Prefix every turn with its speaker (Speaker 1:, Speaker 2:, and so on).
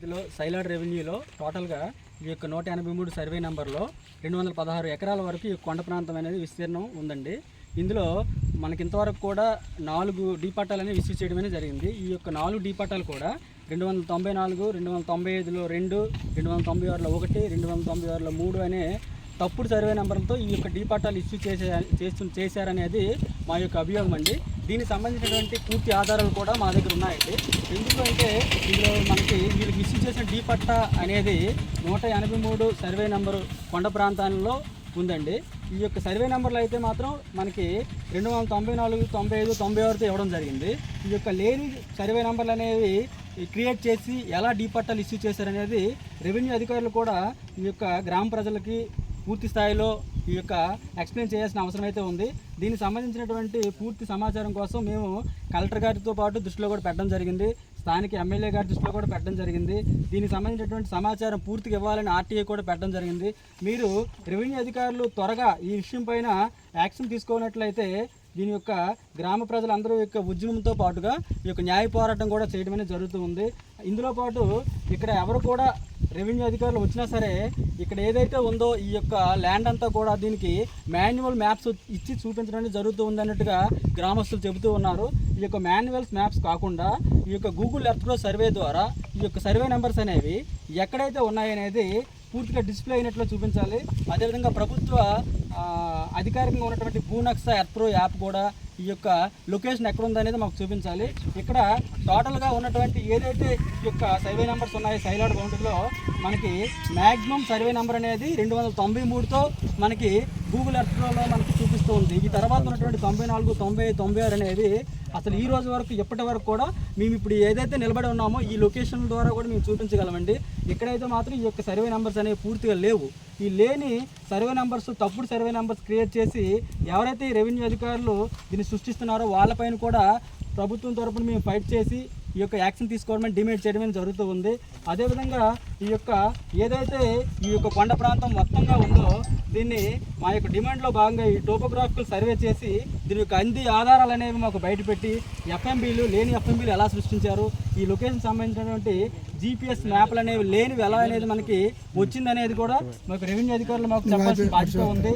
Speaker 1: ఇందులో సైలాడ్ రెవెన్యూలో టోటల్గా ఈ యొక్క నూట ఎనభై మూడు సర్వే నెంబర్లో రెండు వందల పదహారు ఎకరాల వరకు ఈ కొండ ప్రాంతం అనేది విస్తీర్ణం ఉందండి. ఇందులో మనకి ఇంతవరకు కూడా నాలుగు డీపట్టాలు అనేవి ఇష్యూ చేయడం అనేది జరిగింది. ఈ యొక్క నాలుగు డీపట్టాలు కూడా రెండు వందల తొంభై నాలుగు రెండు వందల తొంభై ఐదులో రెండు రెండు వందల తొంభై ఆరులో ఒకటి రెండు వందల తొంభై ఆరులో మూడు అనే తప్పుడు సర్వే నెంబర్లతో ఈ యొక్క డీపట్టాలు ఇష్యూ చేసే చేస్తు చేశారనేది మా యొక్క అభియోగం అండి. దీనికి సంబంధించినటువంటి పూర్తి ఆధారాలు కూడా మా దగ్గర ఉన్నాయండి. ఎందుకంటే ఇందులో మన వీళ్ళకి చేసిన చేసిన డీపట్టా అనేది నూట ఎనభై మూడు సర్వే నెంబరు కొండ ప్రాంతాల్లో ఉందండి. ఈ యొక్క సర్వే నెంబర్లు అయితే మాత్రం మనకి రెండు వందల తొంభై నాలుగు తొంభై ఐదు తొంభై ఆరుతో ఇవ్వడం జరిగింది. ఈ యొక్క లేని సర్వే నెంబర్లు అనేవి క్రియేట్ చేసి ఎలా డీపట్టాలు ఇష్యూ చేశారనేది రెవెన్యూ అధికారులు కూడా ఈ యొక్క గ్రామ ప్రజలకి పూర్తి స్థాయిలో ఈ యొక్క ఎక్స్ప్లెయిన్ చేయాల్సిన అవసరం అయితే ఉంది. దీనికి సంబంధించినటువంటి పూర్తి సమాచారం కోసం మేము కలెక్టర్ గారితో పాటు దృష్టిలో కూడా పెట్టడం జరిగింది. స్థానిక ఎమ్మెల్యే గారి దృష్టిలో కూడా పెట్టడం జరిగింది. దీనికి సంబంధించినటువంటి సమాచారం పూర్తిగా ఇవ్వాలని ఆర్టీఏ కూడా పెట్టడం జరిగింది. మీరు రెవెన్యూ అధికారులు త్వరగా ఈ విషయం పైన యాక్షన్ తీసుకోనట్లయితే దీని యొక్క గ్రామ ప్రజలందరూ యొక్క ఉద్యమంతో పాటుగా ఈ యొక్క న్యాయ పోరాటం కూడా చేయడం అనేది జరుగుతూ ఉంది. ఇందులో పాటు ఇక్కడ ఎవరు కూడా రెవెన్యూ అధికారులు వచ్చినా సరే ఇక్కడ ఏదైతే ఉందో ఈ యొక్క ల్యాండ్ అంతా కూడా దీనికి మాన్యువల్ మ్యాప్స్ ఇచ్చి చూపించడానికి జరుగుతూ ఉందన్నట్టుగా గ్రామస్తులు చెబుతూ ఉన్నారు. ఈ యొక్క మాన్యువల్స్ మ్యాప్స్ కాకుండా ఈ యొక్క గూగుల్ ఎర్త్లో సర్వే ద్వారా ఈ యొక్క సర్వే నెంబర్స్ అనేవి ఎక్కడైతే ఉన్నాయనేది పూర్తిగా డిస్ప్లే అయినట్లు చూపించాలి. అదేవిధంగా ప్రభుత్వ అధికారికంగా ఉన్నటువంటి భూనక్స ఎర్త్రో యాప్ కూడా ఈ యొక్క లొకేషన్ ఎక్కడ ఉందనేది మాకు చూపించాలి. ఇక్కడ టోటల్గా ఉన్నటువంటి ఏదైతే ఈ యొక్క సర్వే నెంబర్స్ ఉన్నాయో సైలాడ్ కౌంటీలో మనకి మ్యాక్సిమం సర్వే నెంబర్ అనేది రెండు వందల తొంభై మూడుతో మనకి గూగుల్ ఎర్త్లో మనకి చూపిస్తూ ఉంది. ఈ తర్వాత ఉన్నటువంటి తొంభై నాలుగు తొంభై తొంభై ఆరు అనేది అసలు ఈ రోజు వరకు ఇప్పటి వరకు కూడా మేము ఇప్పుడు ఏదైతే నిలబడి ఉన్నామో ఈ లొకేషన్ ద్వారా కూడా మేము చూపించగలమండి. ఇక్కడైతే మాత్రం ఈ యొక్క సర్వే నెంబర్స్ అనేవి పూర్తిగా లేవు. ఈ లేని సర్వే నెంబర్స్ తప్పుడు సర్వే నెంబర్స్ క్రియేట్ చేసి ఎవరైతే ఈ రెవెన్యూ అధికారులు దీన్ని సృష్టిస్తున్నారో వాళ్ళపైన కూడా ప్రభుత్వం తరపున మేము ఫైట్ చేసి ఈ యొక్క యాక్షన్ తీసుకోవడం డిమాండ్ చేయడం జరుగుతూ ఉంది. అదేవిధంగా ఈ యొక్క ఏదైతే ఈ యొక్క కొండ ప్రాంతం మొత్తంగా ఉందో దీన్ని మా యొక్క డిమాండ్లో భాగంగా ఈ టోపోగ్రాఫికల్ సర్వే చేసి దీని యొక్క అంది ఆధారాలు అనేవి మాకు బయటపెట్టి ఎఫ్ఎంబీలు లేని ఎఫ్ఎంబీలు ఎలా సృష్టించారు ఈ లొకేషన్ సంబంధించినటువంటి జీపీఎస్ మ్యాప్లు అనేవి లేనివి ఎలా అనేది మనకి వచ్చిందనేది కూడా మాకు రెవెన్యూ అధికారులు మాకు చెప్పాల్సిన బాధ్యత ఉంది.